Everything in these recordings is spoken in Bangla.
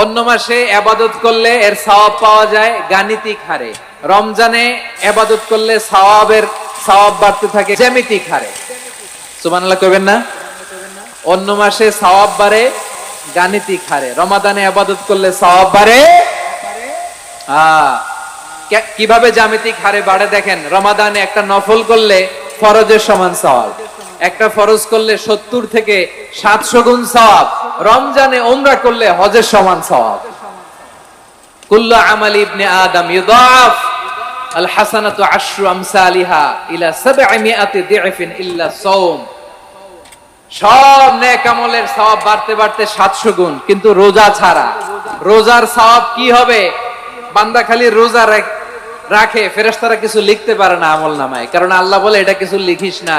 অন্য মাসে আবাদত করলে এর সওয়াব পাওয়া যায় গাণিতিক হারে। রমজানে আবাদত করলে সওয়াবের সওয়াব বাড়তে থাকে জ্যামিতিক হারে। সুবহানাল্লাহ কইবেন না? অন্য মাসে সওয়াব বাড়ে গাণিতিক হারে। রমাদানে আবাদত করলে সওয়াব বাড়ে? আহ, কীভাবে জ্যামিতিক হারে বাড়ে দেখেন রমাদানে একটা নফল করলে ফরজের সমান সওয়াব। একটা ফরজ করলে সত্তর থেকে সাতশো গুণ সওয়াব, রমজানে ওমরা করলে হজের সমান কুল্লু আমালি ইবনে আদম ইউদাফ, আল হাসানাতু আশরু আমসালিহা ইলা ইল্লা সাওম। সব নেক আমলের সওয়াব বাড়তে বাড়তে 700 গুণ, কিন্তু রোজা ছাড়া। রোজার সওয়াব কি হবে? বান্দা খালি রোজা রাখে, ফেরেশতারা কিছু লিখতে পারে না আমল নামায় কারণ আল্লাহ বলে, এটা কিছু লিখিস না।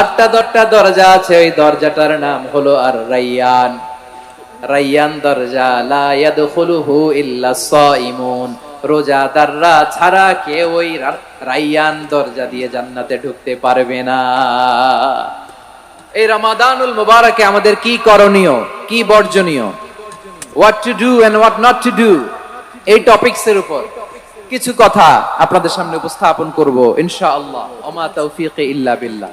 আটটা দশটা দরজা আছে, ওই দরজাটার নাম হলো আর রাইয়ান। রাইয়ান দরজা, লা ইয়াদখুলুহু ইল্লা সাইমুন। রোজাদাররা ছাড়া কেউ ওই রাইয়ান দরজা দিয়ে জান্নাতে ঢুকতে পারবে না। এই রমাদানুল মুবারকে আমাদের কি করণীয়, কি বর্জনীয়? What to do and what not to do এই টপিকস এর উপর কিছু কথা আপনাদের সামনে উপস্থাপন করব, ইনশাআল্লাহ। ওমা তৌফিকে ইল্লা বিল্লাহ।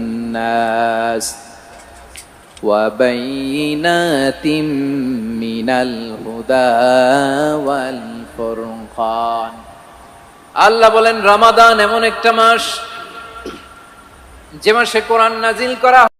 وبينات من الهدى والفرقان আল্লাহ বলেন রমাদান এমন একটা মাস যে মাসে কোরআন নাজিল করা